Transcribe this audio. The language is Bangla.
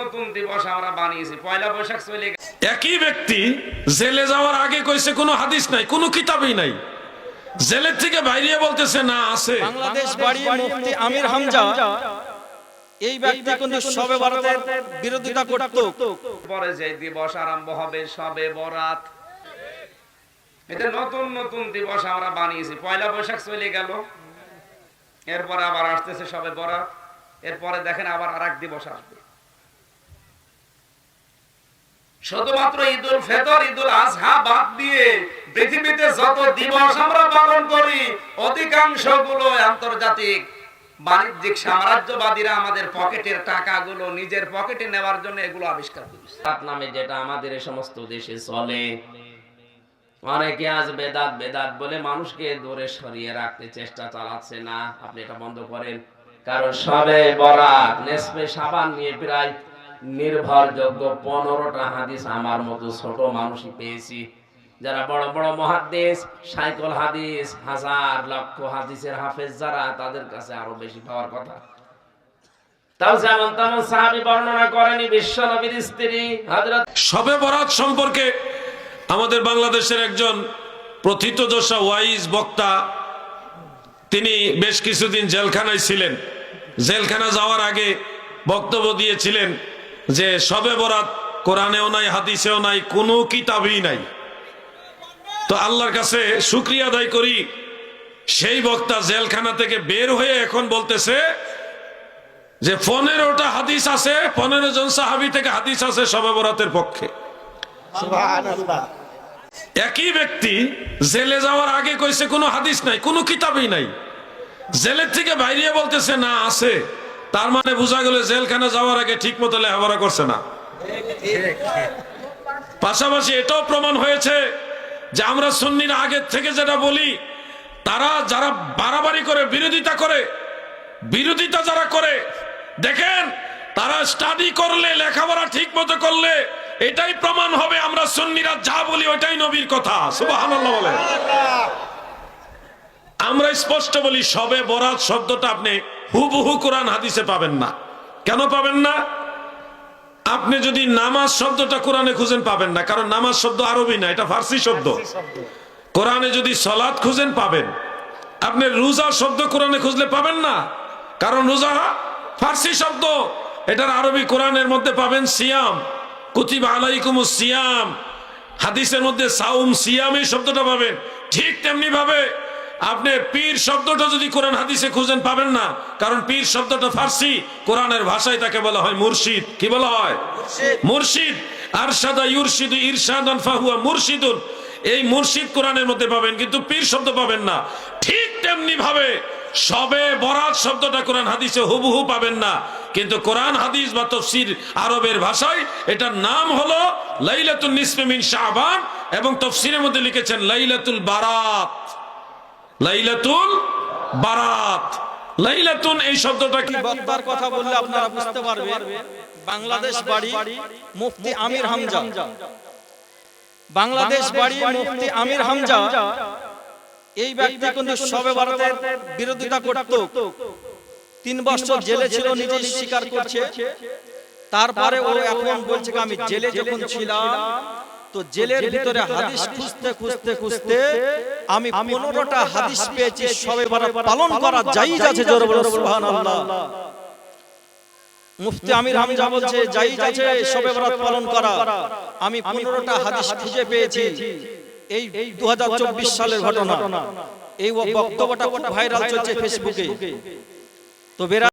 নতুন দিবস আমরা বানিয়েছি। পয়লা বৈশাখ চলে গেছে। একই ব্যক্তি জেলে যাওয়ার আগে কইছে কোনো হাদিস নাই কোনো কিতাবই নাই। জেলের থেকে বাইরে বলতেছে না আছে। বাংলাদেশ বাড়ি মুফতি আমির হামজা এই ব্যক্তি কিন্তু সবে ভারতের বিরোধিতা করত। পরে যে দিবস আরম্ভ হবে সবে বরাত। এটা নতুন নতুন দিবস আমরা বানিয়েছি। পয়লা বৈশাখ চলে গেল। এরপরে আবার আসতেছে সবে বরাত। এরপরে দেখেন আবার আর এক দিবস আসবে। শুধুমাত্র ঈদুল ফেতর, ঈদুল আজহা বাদ দিয়ে পৃথিবীতে যত দিবস আমরা পালন করি অধিকাংশগুলো আন্তর্জাতিক বাণিজ্যিক সাম্রাজ্যবাদীরা আমাদের পকেটের টাকাগুলো নিজের পকেটে নেওয়ার জন্য এগুলো আবিষ্কার করেছে। নামে যেটা আমাদের সমস্ত দেশে চলে। অনেকে আজ বেদাত বেদাত বলে মানুষকে দূরে সরিয়ে রাখতে চেষ্টা চালাচ্ছে না। আপনি এটা বন্ধ করেন। কারণ সবে বরাত নেসপে সাবান নিয়ে প্রায় নির্ভরযোগ্য পনেরোটা হাদিস আমার মতো ছোট মানুষই পেয়েছি। যারা বড় বড় মহাদেশ সাইকেল হাদিস, হাজার লক্ষ হাদিসের হাফেজ যারা, তাদের কাছে আরও বেশি পাওয়ার কথা। তাও যেমন সাহাবি বর্ণনা করেনি বিশ্ব সম্পর্কে আমাদের বাংলাদেশের একজন ওয়াইজ বক্তা, তিনি বেশ কিছুদিন জেলখানায় ছিলেন। জেলখানা যাওয়ার আগে বক্তব্য দিয়েছিলেন যে সবে বরাত কোরআনেও নাই হাদিসেও নাই কোনো কিতাবই নাই। তো আল্লাহর কাছে শুক্রিয়া আদায় করি। সেই বক্তা জেলখানা থেকে বের হয়ে এখন বলতেছে যে পনেরোটা হাদিস আছে পনেরো জন সাহাবি থেকে হাদিস আছে সবে বরাতের পক্ষে। একই ব্যক্তি জেলে যাওয়ার আগে কইছে কোনো হাদিস নাই কোনো কিতাবই নাই। জেলের থেকে বাইরে বলতেছে না আছে। তার মানে বোঝা গেল জেলখানা যাওয়ার আগে ঠিক মতো লেখাপড়া করছে না। পাশাপাশি এটাও প্রমাণ হয়েছে যে আমরা সুন্নির আগের থেকে যেটা বলি, তারা যারা বাড়াবাড়ি করে, বিরোধিতা করে, বিরোধিতা যারা করে, দেখেন, তারা স্টাডি করলে, লেখাপড়া ঠিক মতো করলে, এটাই প্রমাণ হবে আমরা সুন্নিরা যা বলি ওইটাই নবীর কথা। আমরা স্পষ্ট বলি, সবে বরাত শব্দটা আপনি হুবহু কোরআন হাদিসে পাবেন না। কেন পাবেন না? আপনি যদি নামাজ শব্দটা কোরআনে খুঁজেন পাবেন না কারণ নামাজ শব্দ আরবি না এটা ফার্সি শব্দ। কোরআনে যদি সলাদ খুঁজেন পাবেন। আপনি রোজা শব্দ কোরআনে খুঁজলে পাবেন না। কারণ রোজা ফার্সি শব্দ এটার আরবি কোরআনের মধ্যে পাবেন সিয়াম। কুতিবা আলাইকুম সিয়াম। হাদিসের মধ্যে সাউম সিয়াম এই শব্দটা পাবেন। ঠিক তেমনি ভাবে আপনি পীর শব্দটা যদি কোরআন হাদিসে খুঁজেন পাবেন না। কারণ পীর শব্দটা ফার্সি কোরআনের ভাষায় তাকে বলা হয় মুর্শিদ। কি বলা হয়? মুর্শিদ। আরশাদা ইউরশিদু ইরশাদান ফাহুয়া মুর্শিদুন। এই মুর্শিদ কোরআনের মধ্যে পাবেন কিন্তু পীর শব্দ পাবেন না। ঠিক তেমনি ভাবে সবে বরাত শব্দটা কোরআন হাদিসে হুবহু পাবেন না। কিন্তু কোরআন হাদিস বা তফসির আরবের ভাষায় এটার নাম হলো লাইলাতুল নিসফে মিন শাবান এবং তফসিরের মধ্যে লিখেছেন লাইলাতুল বারাত। লাইলাতুল বারাত। লাইলাতুন এই শব্দটা কি? বক্তার কথা বললে আপনারা বুঝতে পারবেন। বাংলাদেশ বাড়ি মুফতি আমির হামজা। বাংলাদেশ বাড়ি মুফতি আমির হামজা এই ব্যক্তি কিন্তু সবে ভারতের বিরোধিতা করত। তিন বছর জেলে ছিল নিজে স্বীকার করছে। তারপরে ও এখন বলছে আমি জেলে যখন ছিলাম তো জেলের ভিতরে হাদিস খুঁজতে খুঁজতে খুঁজতে আমি পনেরোটা হাদিস পেয়েছি সবে পালন করা যাই আছে জোরে বলো সুবহানাল্লাহ। মুফতি আমির হামজা বলছে যাই আছে সবে বরাত পালন করা। আমি পনেরোটা হাদিস খুঁজে পেয়েছি। এই দু হাজার চব্বিশ সালের ঘটনা। এই বক্তব্যটা খুব ভাইরাল চলছে ফেসবুকে তো বেরা